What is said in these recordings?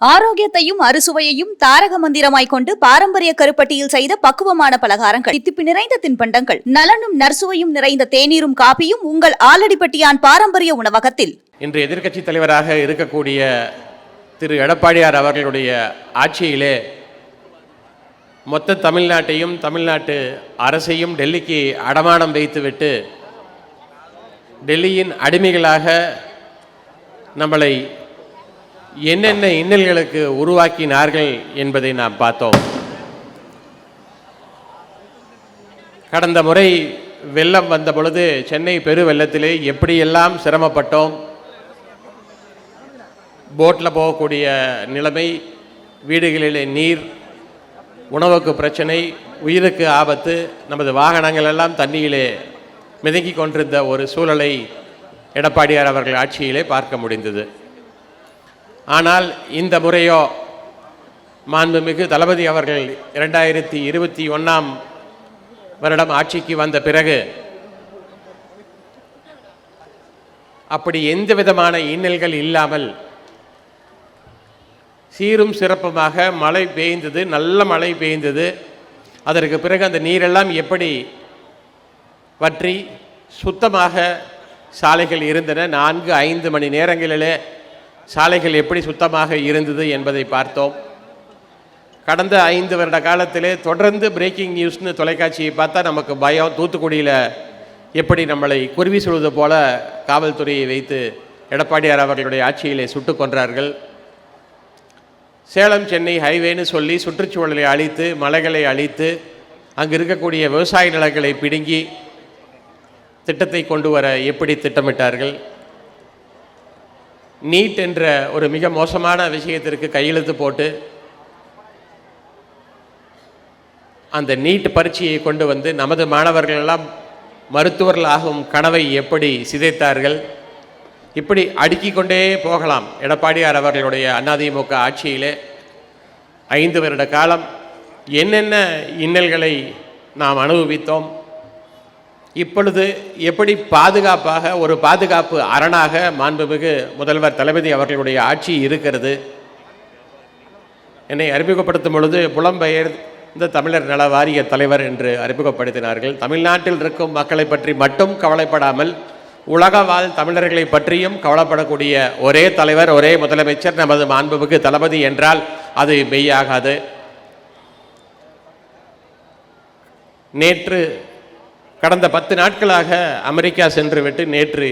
ஆரோக்கியத்தையும் அறுசுவையையும் தாரக மந்திரமாய் கொண்டு பாரம்பரிய கருப்பட்டியில் செய்த பக்குவமான பலகாரங்கள். தித்திப்பு நிறைந்த தின்பண்டங்கள். நலனும் நர்சுவையும் நிறைந்த தேநீரும் காபியும் உங்கள் ஆலடிப்பட்டியான் பாரம்பரிய உணவகத்தில். இன்று எதிர்க்கட்சி தலைவராக இருக்கக்கூடிய திரு எடப்பாடியார் அவர்களுடைய ஆட்சியிலே மொத்த தமிழ்நாட்டையும் தமிழ்நாட்டு அரசையும் டெல்லிக்கு அடமானம் வைத்துவிட்டு டெல்லியின் அடிமைகளாக நம்மளை என்னென்ன இன்னல்களுக்கு உருவாக்கினார்கள் என்பதை நாம் பார்த்தோம். கடந்த முறை வெள்ளம் வந்த பொழுது சென்னை பெரு வெள்ளத்திலே எப்படியெல்லாம் சிரமப்பட்டோம் போட்டில் போகக்கூடிய நிலைமை வீடுகளிலே நீர் உணவுக்கு பிரச்சனை உயிருக்கு ஆபத்து நமது வாகனங்கள் எல்லாம் தண்ணியிலே மிதங்கி கொண்டிருந்த ஒரு சூழலை எடப்பாடியார் அவர்கள் ஆட்சியிலே பார்க்க முடிந்தது. ஆனால் இந்த முறையோ மாண்புமிகு தளபதி அவர்கள் இரண்டாயிரத்தி இருபத்தி ஒன்றாம் வருடம் ஆட்சிக்கு வந்த பிறகு அப்படி எந்த விதமான இன்னல்கள் இல்லாமல் சீரும் சிறப்புமாக மழை பெய்ந்தது நல்ல மழை பெய்ந்தது. அதற்கு பிறகு அந்த நீரெல்லாம் எப்படி வற்றி சுத்தமாக சாலைகள் இருந்தன? நான்கு ஐந்து மணி நேரங்களிலே சாலைகள் எப்படி சுத்தமாக இருந்தது என்பதை பார்த்தோம். கடந்த ஐந்து வருட காலத்திலே தொடர்ந்து பிரேக்கிங் நியூஸ்னு தொலைக்காட்சியை பார்த்தா நமக்கு பயம். தூத்துக்குடியில் எப்படி நம்மளை குருவி சொல்வது போல காவல்துறையை வைத்து எடப்பாடியார் அவர்களுடைய ஆட்சியிலே சுட்டு கொன்றார்கள். சேலம் சென்னை ஹைவேன்னு சொல்லி சுற்றுச்சூழலை அழித்து மலைகளை அழித்து அங்கு இருக்கக்கூடிய விவசாய நிலங்களை பிடுங்கி திட்டத்தை கொண்டு வர எப்படி திட்டமிட்டார்கள்? நீட் என்ற ஒரு மிக மோசமான விஷயத்திற்கு கையெழுத்து போட்டு அந்த நீட் பரீட்சையை கொண்டு வந்து நமது மாணவர்களெல்லாம் மருத்துவர்களாகும் கனவை எப்படி சிதைத்தார்கள்? இப்படி அடுக்கி கொண்டே போகலாம். எடப்பாடியார் அவர்களுடைய அதிமுக ஆட்சியிலே ஐந்து வருட காலம். என்னென்ன இன்னல்களை நாம் அனுபவித்தோம்? இப்பொழுது எப்படி பாதுகாப்பாக ஒரு பாதுகாப்பு அரணாக மாண்புமிகு முதல்வர் தளபதி அவர்களுடைய ஆட்சி இருக்கிறது? என்னை அறிமுகப்படுத்தும் பொழுது புலம்பெயர் இந்த தமிழர் நல வாரிய தலைவர் என்று அறிமுகப்படுத்தினார்கள். தமிழ்நாட்டில் இருக்கும் மக்களை பற்றி மட்டும் கவலைப்படாமல் உலக வாழ் தமிழர்களை பற்றியும் கவலைப்படக்கூடிய ஒரே தலைவர் ஒரே முதலமைச்சர் நமது மாண்புமிகு தளபதி என்றால் அது மெய்யாகாது. நேற்று கடந்த பத்து நாட்களாக அமெரிக்கா சென்று விட்டு நேற்று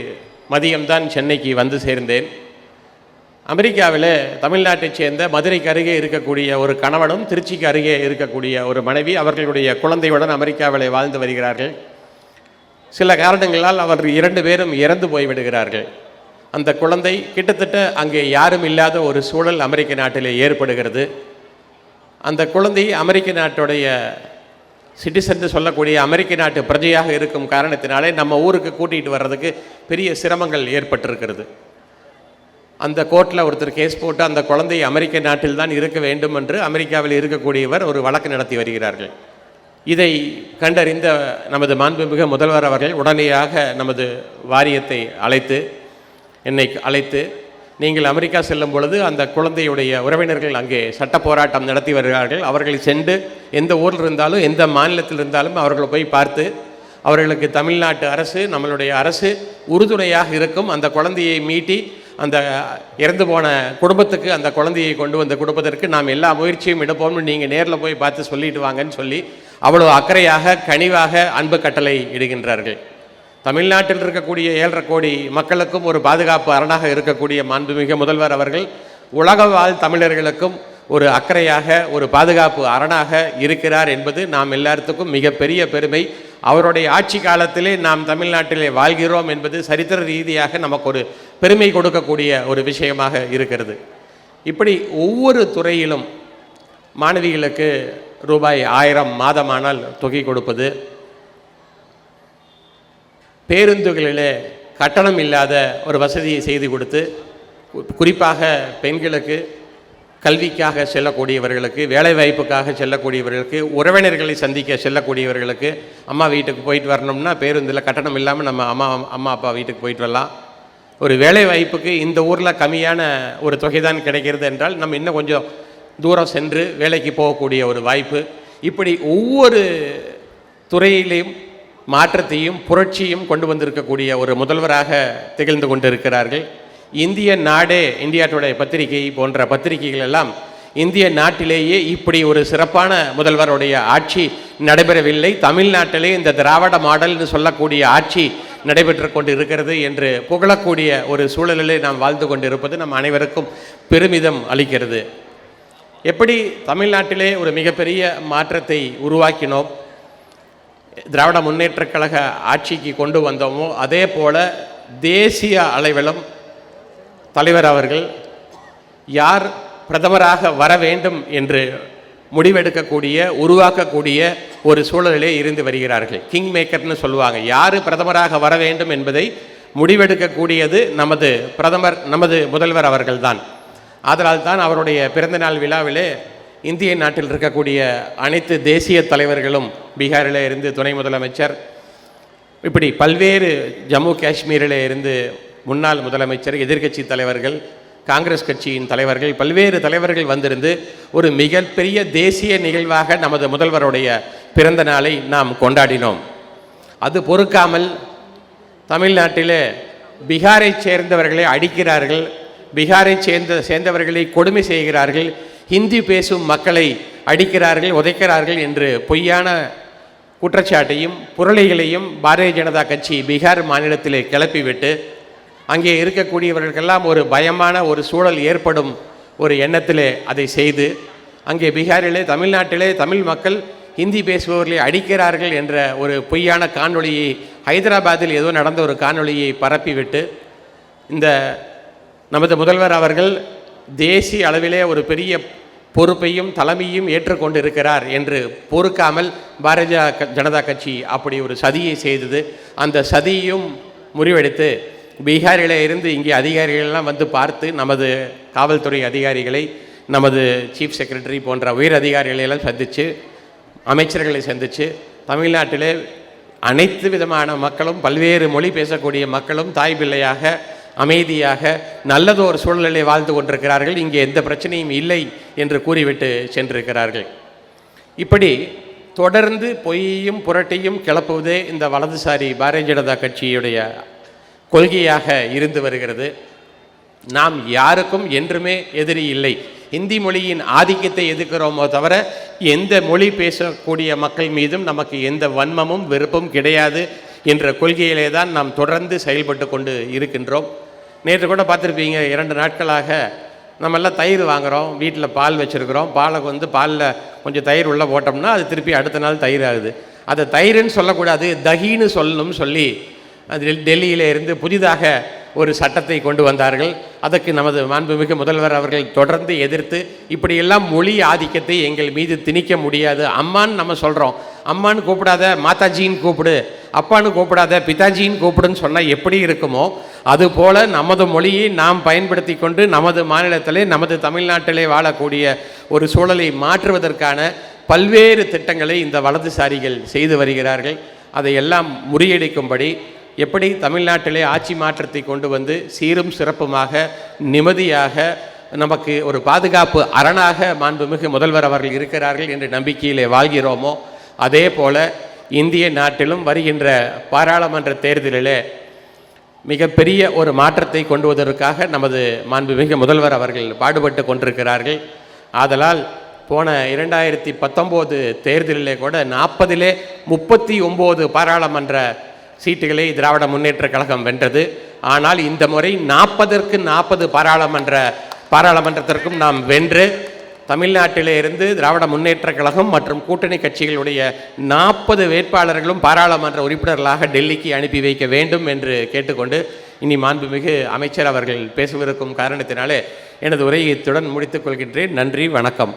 மதியம்தான் சென்னைக்கு வந்து சேர்ந்தேன். அமெரிக்காவில் தமிழ்நாட்டைச் சேர்ந்த மதுரைக்கு அருகே இருக்கக்கூடிய ஒரு கணவனும் திருச்சிக்கு அருகே இருக்கக்கூடிய ஒரு மனைவி அவர்களுடைய குழந்தையுடன் அமெரிக்காவில் வாழ்ந்து வருகிறார்கள். சில காரணங்களால் அவர் இரண்டு பேரும் இறந்து போய்விடுகிறார்கள். அந்த குழந்தை கிட்டத்தட்ட அங்கே யாரும் இல்லாத ஒரு சூழல் அமெரிக்க நாட்டிலே ஏற்படுகிறது. அந்த குழந்தை அமெரிக்க நாட்டுடைய சிட்டிசன் சொல்லக்கூடிய அமெரிக்க நாட்டு பிரஜையாக இருக்கும் காரணத்தினாலே நம்ம ஊருக்கு கூட்டிகிட்டு வர்றதுக்கு பெரிய சிரமங்கள் ஏற்பட்டிருக்கிறது. அந்த கோர்ட்டில் ஒருத்தர் கேஸ் போட்டு அந்த குழந்தை அமெரிக்க நாட்டில் தான் இருக்க வேண்டும் என்று அமெரிக்காவில் இருக்கக்கூடியவர் ஒரு வழக்கு நடத்தி வருகிறார்கள். இதை கண்டறிந்த நமது மாண்புமிகு முதல்வர் அவர்கள் உடனடியாக நமது வாரியத்தை அழைத்து என்னை அழைத்து நீங்கள் அமெரிக்கா செல்லும் பொழுது அந்த குழந்தையுடைய உறவினர்கள் அங்கே சட்ட போராட்டம் நடத்தி வருகிறார்கள். அவர்களை சென்று எந்த ஊரில் இருந்தாலும் எந்த மாநிலத்தில் இருந்தாலும் அவர்களை போய் பார்த்து அவர்களுக்கு தமிழ்நாட்டு அரசு நம்மளுடைய அரசு உறுதுணையாக இருக்கும். அந்த குழந்தையை மீட்டி அந்த இறந்து போன குடும்பத்துக்கு அந்த குழந்தையை கொண்டு வந்த குடும்பத்திற்கு நாம் எல்லா முயற்சியும் எடுப்போம்னு நீங்கள் நேரில் போய் பார்த்து சொல்லிட்டு வாங்கன்னு சொல்லி அவ்வளோ அக்கறையாக கனிவாக அன்பு கட்டளை இடுகின்றார்கள். தமிழ்நாட்டில் இருக்கக்கூடிய ஏழரை கோடி மக்களுக்கும் ஒரு பாதுகாப்பு அரணாக இருக்கக்கூடிய மாண்புமிகு முதல்வர் அவர்கள் உலக வாழ் தமிழர்களுக்கும் ஒரு அக்கறையாக ஒரு பாதுகாப்பு அரணாக இருக்கிறார் என்பது நாம் எல்லாத்துக்கும் மிகப்பெரிய பெருமை. அவருடைய ஆட்சி காலத்திலே நாம் தமிழ்நாட்டிலே வாழ்கிறோம் என்பது சரித்திர ரீதியாக நமக்கு ஒரு பெருமை கொடுக்கக்கூடிய ஒரு விஷயமாக இருக்கிறது. இப்படி ஒவ்வொரு துறையிலும் மாணவிகளுக்கு ரூபாய் ஆயிரம் மாதமானால் தொகை கொடுப்பது பேருந்துகளிலே கட்டணம் இல்லாத ஒரு வசதியை செய்து கொடுத்து குறிப்பாக பெண்களுக்கு கல்விக்காக செல்லக்கூடியவர்களுக்கு வேலைவாய்ப்புக்காக செல்லக்கூடியவர்களுக்கு உறவினர்களை சந்திக்க செல்லக்கூடியவர்களுக்கு அம்மா வீட்டுக்கு போயிட்டு வரணும்னா பேருந்தில் கட்டணம் இல்லாமல் நம்ம அம்மா அம்மா அப்பா வீட்டுக்கு போயிட்டு வரலாம். ஒரு வேலைவாய்ப்புக்கு இந்த ஊரில் கம்மியான ஒரு தொகை தான் கிடைக்கிறது என்றால் நம்ம இன்னும் கொஞ்சம் தூரம் சென்று வேலைக்கு போகக்கூடிய ஒரு வாய்ப்பு. இப்படி ஒவ்வொரு துறையிலையும் மாற்றத்தையும் புரட்சியும் கொண்டு வந்திருக்கக்கூடிய ஒரு முதல்வராக திகழ்ந்து கொண்டிருக்கிறார்கள். இந்திய நாடே இந்தியா டுடே பத்திரிகை போன்ற பத்திரிகைகள் எல்லாம் இந்திய நாட்டிலேயே இப்படி ஒரு சிறப்பான முதல்வருடைய ஆட்சி நடைபெறவில்லை. தமிழ்நாட்டிலே இந்த திராவிட மாடல்னு சொல்லக்கூடிய ஆட்சி நடைபெற்று கொண்டு இருக்கிறது என்று புகழக்கூடிய ஒரு சூழலிலே நாம் வாழ்ந்து கொண்டிருப்பது நம் அனைவருக்கும் பெருமிதம் அளிக்கிறது. எப்படி தமிழ்நாட்டிலே ஒரு மிகப்பெரிய மாற்றத்தை உருவாக்கினோம்? திராவிட முன்னேற்றக் கழக ஆட்சிக்கு கொண்டு வந்தோமோ அதே போல தேசிய அளவிலும் தலைவர் அவர்கள் யார் பிரதமராக வர வேண்டும் என்று முடிவெடுக்கக்கூடிய உருவாக்கக்கூடிய ஒரு சூழலிலே இருந்து வருகிறார்கள். கிங் மேக்கர்னு சொல்லுவாங்க. யார் பிரதமராக வர வேண்டும் என்பதை முடிவெடுக்கக்கூடியது நமது பிரதமர் நமது முதல்வர் அவர்கள்தான். அதனால் தான் அவருடைய பிறந்தநாள் விழாவிலே இந்திய நாட்டில் இருக்கக்கூடிய அனைத்து தேசிய தலைவர்களும் பீகாரில் இருந்து துணை முதலமைச்சர் இப்படி பல்வேறு ஜம்மு காஷ்மீரில் இருந்து முன்னாள் முதலமைச்சர் எதிர்க்கட்சி தலைவர்கள் காங்கிரஸ் கட்சியின் தலைவர்கள் பல்வேறு தலைவர்கள் வந்திருந்து ஒரு மிகப்பெரிய தேசிய நிகழ்வாக நமது முதல்வருடைய பிறந்த நாளை நாம் கொண்டாடினோம். அது பொறுக்காமல் தமிழ்நாட்டிலே பீகாரை சேர்ந்தவர்களை அடிக்கிறார்கள் பீகாரை சேர்ந்த சேர்ந்தவர்களை கொடுமை செய்கிறார்கள் ஹிந்தி பேசும் மக்களை அடிக்கிறார்கள் உதைக்கிறார்கள் என்று பொய்யான குற்றச்சாட்டையும் புரளிகளையும் பாரதிய ஜனதா கட்சி பீகார் மாநிலத்திலே கிளப்பிவிட்டு அங்கே இருக்கக்கூடியவர்களுக்கெல்லாம் ஒரு பயமான ஒரு சூழல் ஏற்படும் ஒரு எண்ணத்திலே அதை செய்து அங்கே பீகாரிலே தமிழ்நாட்டிலே தமிழ் மக்கள் ஹிந்தி பேசுபவர்களை அடிக்கிறார்கள் என்ற ஒரு பொய்யான காணொளியை ஹைதராபாத்தில் ஏதோ நடந்த ஒரு காணொளியை பரப்பிவிட்டு இந்த நமது முதல்வர் அவர்கள் தேசிய அளவிலே ஒரு பெரிய பொறுப்பையும் தலைமையும் ஏற்றுக்கொண்டு இருக்கிறார் என்று பொறுக்காமல் பாரதிய ஜனதா கட்சி அப்படி ஒரு சதியை செய்தது. அந்த சதியும் முறிவெடுத்து பீகாரில் இருந்து இங்கே அதிகாரிகள்லாம் வந்து பார்த்து நமது காவல்துறை அதிகாரிகளை நமது சீஃப் செக்ரட்டரி போன்ற உயர் அதிகாரிகளையெல்லாம் சந்தித்து அமைச்சர்களை சந்தித்து தமிழ்நாட்டிலே அனைத்து விதமான மக்களும் பல்வேறு மொழி பேசக்கூடிய மக்களும் தாய் பிள்ளையாக அமைதியாக நல்லதொரு சூழ்நிலை வாழ்ந்து கொண்டிருக்கிறார்கள். இங்கே எந்த பிரச்சனையும் இல்லை என்று கூறிவிட்டு சென்றிருக்கிறார்கள். இப்படி தொடர்ந்து பொய்யையும் புரட்டையும் கிளப்புவதே இந்த வலதுசாரி பாரதிய ஜனதா கட்சியுடைய கொள்கையாக இருந்து வருகிறது. நாம் யாருக்கும் என்றுமே எதிரி இல்லை. இந்தி மொழியின் ஆதிக்கத்தை எதிர்க்கிறோமோ தவிர எந்த மொழி பேசக்கூடிய மக்கள் மீதும் நமக்கு எந்த வன்மமும் வெறுப்பும் கிடையாது என்ற கொள்கையிலே தான் நாம் தொடர்ந்து செயல்பட்டு கொண்டு இருக்கின்றோம். நேற்று கூட பார்த்துருப்பீங்க இரண்டு நாட்களாக நம்ம எல்லாம் தயிர் வாங்குகிறோம் வீட்டில் பால் வச்சுருக்கிறோம். பாலை வந்து பாலில் கொஞ்சம் தயிர் உள்ளே போட்டோம்னா அது திருப்பி அடுத்த நாள் தயிர் ஆகுது. அதை தயிர்னு சொல்லக்கூடாது தகின்னு சொல்லணும்னு சொல்லி அது டெல்லியில் இருந்து புதிதாக ஒரு சட்டத்தை கொண்டு வந்தார்கள். அதற்கு நமது மாண்புமிகு முதல்வர் அவர்கள் தொடர்ந்து எதிர்த்து இப்படியெல்லாம் மொழி ஆதிக்கத்தை எங்கள் மீது திணிக்க முடியாது. அம்மான்னு நம்ம சொல்கிறோம் அம்மான்னு கூப்பிடாத மாதாஜின்னு கூப்பிடு அப்பான்னு கூப்பிடாத பிதாஜின்னு கூப்பிடுன்னு சொன்னால் எப்படி இருக்குமோ அதுபோல நமது மொழியை நாம் பயன்படுத்தி கொண்டு நமது மாநிலத்திலே நமது தமிழ்நாட்டிலே வாழக்கூடிய ஒரு சூழலை மாற்றுவதற்கான பல்வேறு திட்டங்களை இந்த வலதுசாரிகள் செய்து வருகிறார்கள். அதையெல்லாம் முறியடிக்கும்படி எப்படி தமிழ்நாட்டிலே ஆட்சி மாற்றத்தை கொண்டு வந்து சீரும் சிறப்புமாக நிம்மதியாக நமக்கு ஒரு பாதுகாப்பு அரணாக மாண்புமிகு முதல்வர் அவர்கள் இருக்கிறார்கள் என்ற நம்பிக்கையிலே வாழ்கிறோமோ அதே போல இந்திய நாட்டிலும் வருகின்ற பாராளுமன்ற தேர்தலிலே மிகப்பெரிய ஒரு மாற்றத்தை கொண்டு வருவதற்காக நமது மாண்புமிகு முதல்வர் அவர்கள் பாடுபட்டு கொண்டிருக்கிறார்கள். ஆதலால் போன இரண்டாயிரத்தி பத்தொம்போது தேர்தலிலே கூட நாற்பதிலே முப்பத்தி ஒம்பது பாராளுமன்ற சீட்டுகளை திராவிட முன்னேற்ற கழகம் வென்றது. ஆனால் இந்த முறை நாற்பதற்கு நாற்பது பாராளுமன்ற பாராளுமன்றத்திற்கும் நாம் வென்று தமிழ்நாட்டிலே இருந்து திராவிட முன்னேற்றக் கழகம் மற்றும் கூட்டணி கட்சிகளுடைய நாற்பது வேட்பாளர்களும் பாராளுமன்ற உறுப்பினர்களாக டெல்லிக்கு அனுப்பி வைக்க வேண்டும் என்று கேட்டுக்கொண்டு இனி மாண்புமிகு அமைச்சர் அவர்கள் பேசவிருக்கும் காரணத்தினாலே எனது உரையை இத்துடன் முடித்துக் கொள்கின்றேன். நன்றி வணக்கம்.